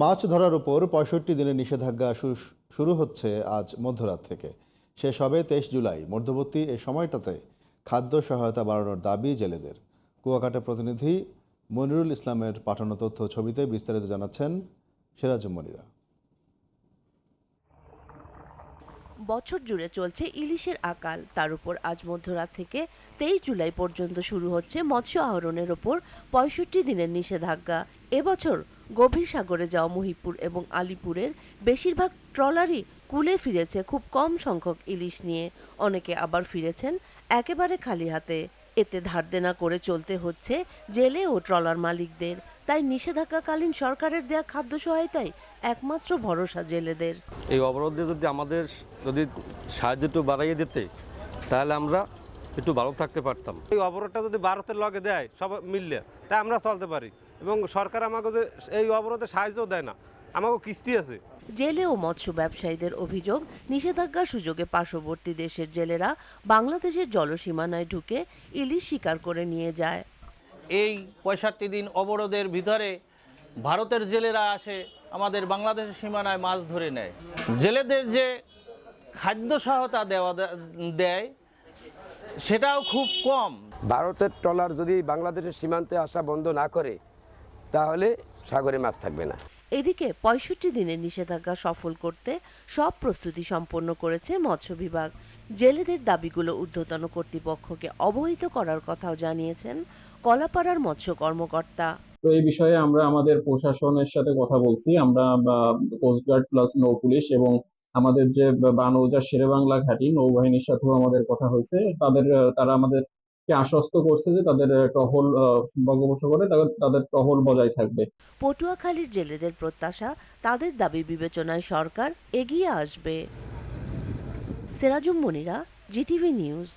মাছ ধরার উপর পঁয়ষট্টি দিনের নিষেধাজ্ঞা শুরু হচ্ছে আজ মধ্যরাত থেকে। শেষ হবে তেইশ জুলাই। মধ্যবর্তী এই সময়টাতে খাদ্য সহায়তা বাড়ানোর দাবি জেলেদের। কুয়াকাটা প্রতিনিধি মনিরুল ইসলামের পাঠানো তথ্য ছবিতে বিস্তারিত জানাচ্ছেন সিরাজুম মনিরা। বছর জুড়ে চলছে ইলিশের আকাল। তার উপর আজ মধ্যরাত থেকে তেইশ জুলাই পর্যন্ত শুরু হচ্ছে মৎস্য আহরণের ওপর পঁয়ষট্টি দিনের নিষেধাজ্ঞা। এবছর গভীর সাগরে যাওয়া মহিপুর এবং আলিপুরের বেশিরভাগ ট্রলারই কুলে ফিরেছে খুব কম সংখ্যক ইলিশ নিয়ে। অনেকে আবার ফিরেছেন একেবারে খালি হাতে। এতে ধার দেনা করে চলতে হচ্ছে জেলে ও ট্রলার মালিকদের। তাই নিষেধাজ্ঞাকালীন সরকারের দেয়া খাদ্য সহায়তাই একমাত্র ভরসা জেলেদের। এই অবরোধে যদি আমাদের যদি সাহায্য একটু বাড়াইয়ে দিতে, তাহলে আমরা একটু ভালো থাকতে পারতাম। এই অবরোধটা যদি ভারতের লগে দেয় সব মিললে তাই আমরা চলতে পারি। এবং সরকার আমাকে যে এই অবরোধে সাহায্যও দেয় না আমাকে কিস্তি আছে। জেলে ও মৎস্য ব্যবসায়ীদের অভিযোগ নিষেধাজ্ঞার সুযোগে পার্শ্ববর্তী দেশের জেলেরা বাংলাদেশের জলসীমানায় ঢুকে ইলিশ শিকার করে নিয়ে যায়। এই পঁয়ষট্টি দিন অবরোধের ভিতরে ভারতের জেলেরা আসে আমাদের বাংলাদেশের সীমানায় মাছ ধরে নেয়। জেলেদের যে খাদ্য সহায়তা দেওয়া দেয় সেটাও খুব কম। ভারতের ট্রলার যদি বাংলাদেশের সীমান্তে আসা বন্ধ না করে তাহলে সাগরে মাছ থাকবে না। এদিকে পঁয়ষট্টি দিনের নিষেধাজ্ঞা সফল করতে সব প্রস্তুতি সম্পন্ন করেছে মৎস্য বিভাগ। জেলেদের দাবিগুলো ঊর্ধ্বতন কর্তৃপক্ষকে অবহিত করার কথাও জানিয়েছেন কলাপাড়ার মৎস্য কর্মকর্তা। তো এই বিষয়ে আমরা আমাদের প্রশাসনের সাথে কথা বলছি। আমরা কোস্টগার্ড প্লাস নৌ পুলিশ এবং আমাদের যে বানৌজা শেরে বাংলা ঘাটি, নৌবাহিনীর সাথেও আমাদের কথা হয়েছে। তাদের, তারা আমাদেরকে আশ্বস্ত করছে যে তাদের টহল বঙ্গোপসাগরে তাদের টহল বজায় থাকবে। পটুয়াখালীর জেলেদের প্রত্যাশা, তাদের দাবি বিবেচনায় সরকার এগিয়ে আসবে। Serajum Monira, GTV news.